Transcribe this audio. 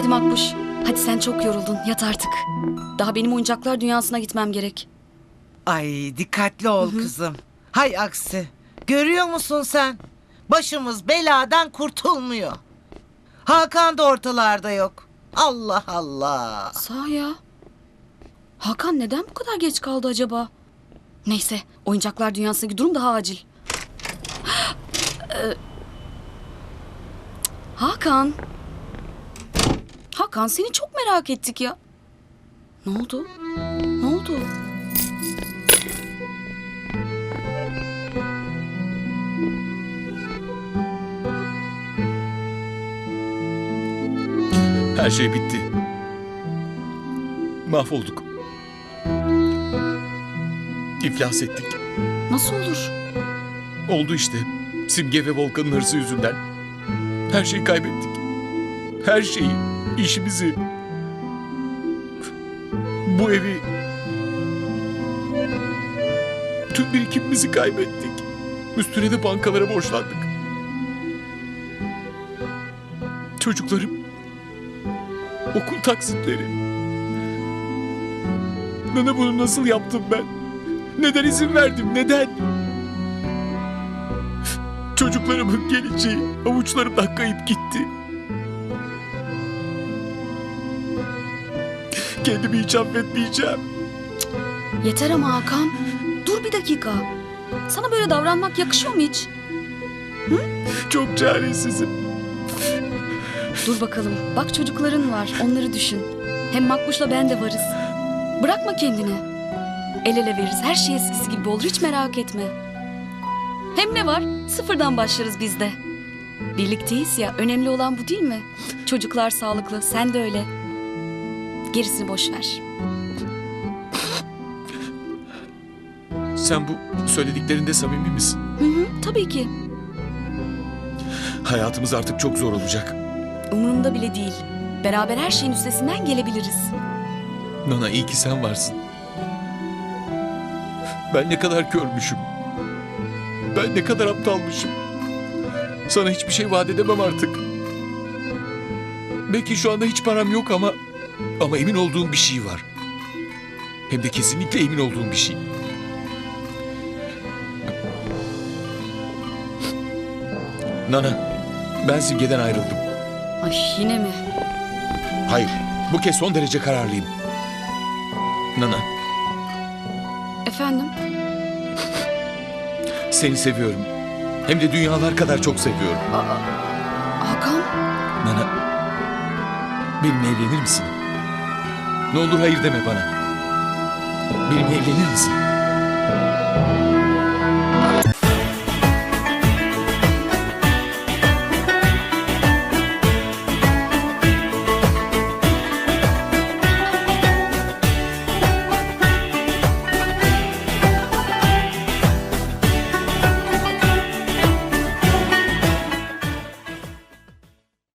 Hadi Makbuş. Hadi sen çok yoruldun. Yat artık. Daha benim oyuncaklar dünyasına gitmem gerek. Ay dikkatli ol kızım. Hay aksi. Görüyor musun sen? Başımız beladan kurtulmuyor. Hakan da ortalarda yok. Allah Allah. Sağ ya. Hakan neden bu kadar geç kaldı acaba? Neyse, oyuncaklar dünyasındaki durum daha acil. Ee, Hakan. Hakan seni çok merak ettik ya. Ne oldu? Ne oldu? Her şey bitti. Mahvolduk. İflas ettik. Nasıl olur? Oldu işte. Simge ve Volkan'ın hırsı yüzünden. Her şeyi kaybettik. Her şeyi. İşimizi. Bu evi. Tüm birikimimizi kaybettik. Üstüne de bankalara borçlandık. Çocuklarım. Okul taksitleri. Nana bunu nasıl yaptım ben? Neden izin verdim? Neden? Çocuklarımın geleceği avuçlarımdan kayıp gitti. Kendimi hiç affetmeyeceğim. Yeter ama Hakan. Dur bir dakika. Sana böyle davranmak yakışıyor mu hiç? Çok çaresizim. Dur bakalım. Bak çocukların var. Onları düşün. Hem Makbuş'la ben de varız. Bırakma kendini. El ele veririz. Her şey eskisi gibi olur. Hiç merak etme. Hem ne var? Sıfırdan başlarız biz de. Birlikteyiz ya. Önemli olan bu değil mi? Çocuklar sağlıklı. Sen de öyle. Gerisini boş ver. Sen bu söylediklerinde samimi misin? Hı hı, tabii ki. Hayatımız artık çok zor olacak. Umurumda bile değil. Beraber her şeyin üstesinden gelebiliriz. Nana iyi ki sen varsın. Ben ne kadar körmüşüm. Ben ne kadar aptalmışım. Sana hiçbir şey vaat edemem artık. Belki şu anda hiç param yok ama... Ama emin olduğum bir şey var. Hem de kesinlikle emin olduğum bir şey. Nana, ben Simge'den ayrıldım. Ay yine mi? Hayır, bu kez son derece kararlıyım. Nana, Efendim? Seni seviyorum. Hem de dünyalar kadar çok seviyorum. Hakan? Nana, benimle evlenir misin? Ne olur hayır deme bana. Benimle evlenir misin?